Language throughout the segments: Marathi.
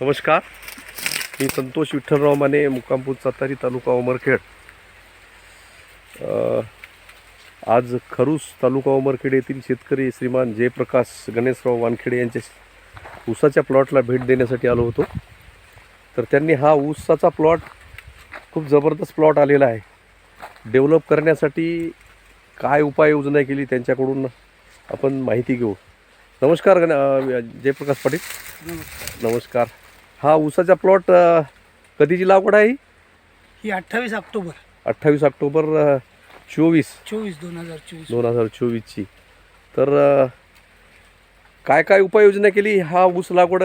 नमस्कार. मी संतोष विठ्ठलराव माने मुक्कामपूर सातारी तालुका उमरखेड. आज खरूस तालुका उमरखेड येथील शेतकरी श्रीमान जयप्रकाश गणेशराव वानखेडे यांच्या ऊसाच्या प्लॉटला भेट देण्यासाठी आलो होतो. तर त्यांनी हा ऊसाचा प्लॉट खूप जबरदस्त प्लॉट आलेला आहे. डेव्हलप करण्यासाठी काय उपाययोजना केली त्यांच्याकडून आपण माहिती घेऊ. नमस्कार गण जयप्रकाश पाटील. नमस्कार. नमस्कार. हा ऊसाचा प्लॉट कधीची लागवड आहे? ही अठ्ठावीस ऑक्टोबर. अठ्ठावीस ऑक्टोबर चोवीस. चोवीस दोन हजार चोवीस. दोन हजार चोवीसची. तर काय काय उपाययोजना केली? हा ऊस लागवड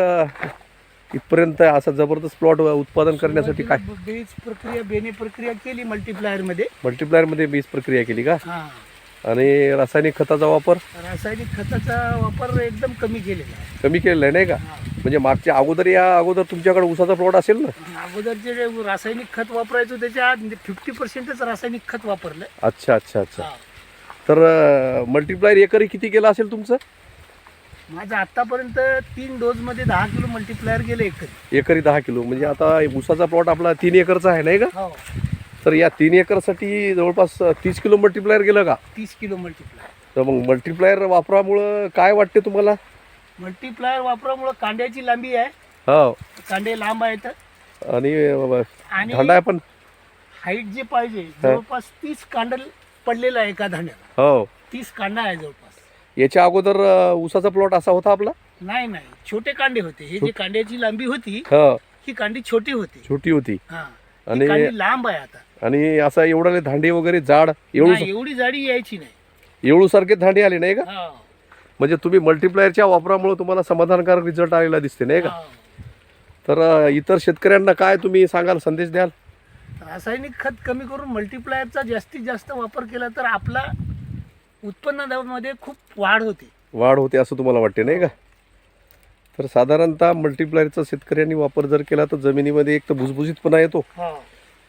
इथपर्यंत असा जबरदस्त प्लॉट उत्पादन करण्यासाठी काय? बेज प्रक्रिया बेने प्रक्रिया केली मल्टीप्लायरमध्ये. मल्टीप्लायरमध्ये बीज प्रक्रिया केली का? हा. आणि रासायनिक खताचा वापर? रासायनिक खताचा वापर एकदम कमी केलेला आहे. कमी केलेला आहे नाही का. म्हणजे मागच्या अगोदर या अगोदर तुमच्याकडे ऊसाचा प्लॉट असेल ना? अगोदरचे जे रासायनिक खत वापरायचो त्याच्या फिफ्टी पर्सेंटच रासायनिक खत वापरलं. अच्छा अच्छा अच्छा. हा. तर मल्टीप्लायर एकरी किती केलं असेल तुमचं? माझं आतापर्यंत तीन डोस मध्ये दहा किलो मल्टीप्लायर गेले एकरी. एकरी दहा किलो. म्हणजे आता ऊसाचा प्लॉट आपला तीन एकरचा आहे नाही का? हो. तर या तीन एकरसाठी जवळपास तीस किलो मल्टीप्लायर गेलं का? तीस किलो मल्टीप्लायर तर मग मल्टीप्लायर वापरामुळं काय वाटते तुम्हाला? मल्टीप्लायर वापरामुळे कांड्याची लांबी आहे. हो. कांडे लांब आहेत. आणि अ, आणि धांडा पण. हाईट जे पाहिजे जवळपास तीस कांड पडलेलं आहे एका धान्याला. हो. तीस कांडा आहे जवळपास. याच्या अगोदर अ, ऊसाचा प्लॉट असा होता आपला? नाही नाही. छोटे कांडे होते. हे जे कांड्याची लांबी होती हो. ही कांडी छोटी होती. छोटी होती. हा. आणि- आणि कांडी लांब आहे आता. आणि असा एवढा धांडे वगैरे जाड एवढू नाही, एवढी जाडी यायची नाही. एवढू सारखे धांडे आले नाही का? हा, म्हणजे तुम्ही मल्टीप्लायरच्या वापरामुळे तुम्हाला समाधानकारक रिझल्ट आलेला दिसते नाही का? हा. तर अ, इतर शेतकऱ्यांना काय तुम्ही सांगाल संदेश द्याल? रासायनिक खत कमी करून मल्टीप्लायरचा जास्तीत जास्त वापर केला तर आपला उत्पन्नामध्ये खूप वाढ होते. वाढ होते असं तुम्हाला वाटते नाही का? तर साधारणतः मल्टीप्लायरचा शेतकऱ्यांनी वापर जर केला तर जमिनीमध्ये एक तर भुसभुशीतपणा येतो. हा,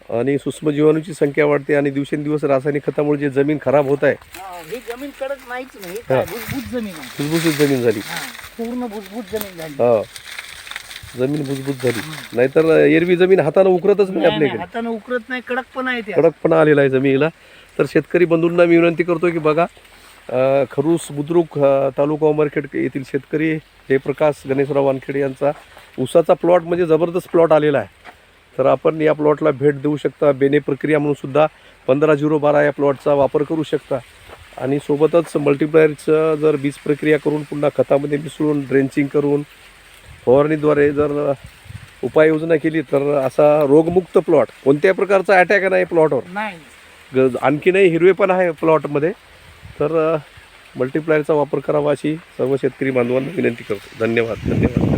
आणि सूक्ष्म जीवाणूची संख्या वाढते आणि दिवसेंदिवस रासायनिक खतामुळे जे जमीन खराब होत आहे हा, ही जमीन कडक नाहीच नाही भुसभूत जमीन आहे. भुसभुशीत जमीन झाली. हा, पूर्ण भुसभूत जमीन झाली. हा. जमीन भुसभूत झाली. नाहीतर एरवी जमीन हाताने उकरतच नाही नाही, नाही, आपल्याकडे हातानं उकरत नाही कडकपणा येते कडकपणा आलेला आहे जमिनीला. तर शेतकरी बंधूंना मी विनंती करतो की बघा अ, खरूस बुद्रुक अ, तालुका उमरखेड येथील शेतकरी जयप्रकाश गणेशराव वानखेडे यांचा ऊसाचा प्लॉट म्हणजे जबरदस्त प्लॉट आलेला आहे. तर आपण या प्लॉटला भेट देऊ शकता. बेने प्रक्रिया म्हणून सुद्धा पंधरा झिरो बारा या प्लॉटचा वापर करू शकता. आणि सोबतच मल्टीप्लायरचं जर बीज प्रक्रिया करून पुन्हा खतामध्ये मिसळून ड्रेंचिंग करून फवारणीद्वारे जर उपाययोजना केली तर असा रोगमुक्त प्लॉट कोणत्याही प्रकारचा अटॅक नाही प्लॉटवर आणखीनही हिरवे पण आहे प्लॉटमध्ये तर मल्टीप्लायरचा वापर करावा अशी सर्व शेतकरी बांधवांना विनंती करतो. धन्यवाद. धन्यवाद.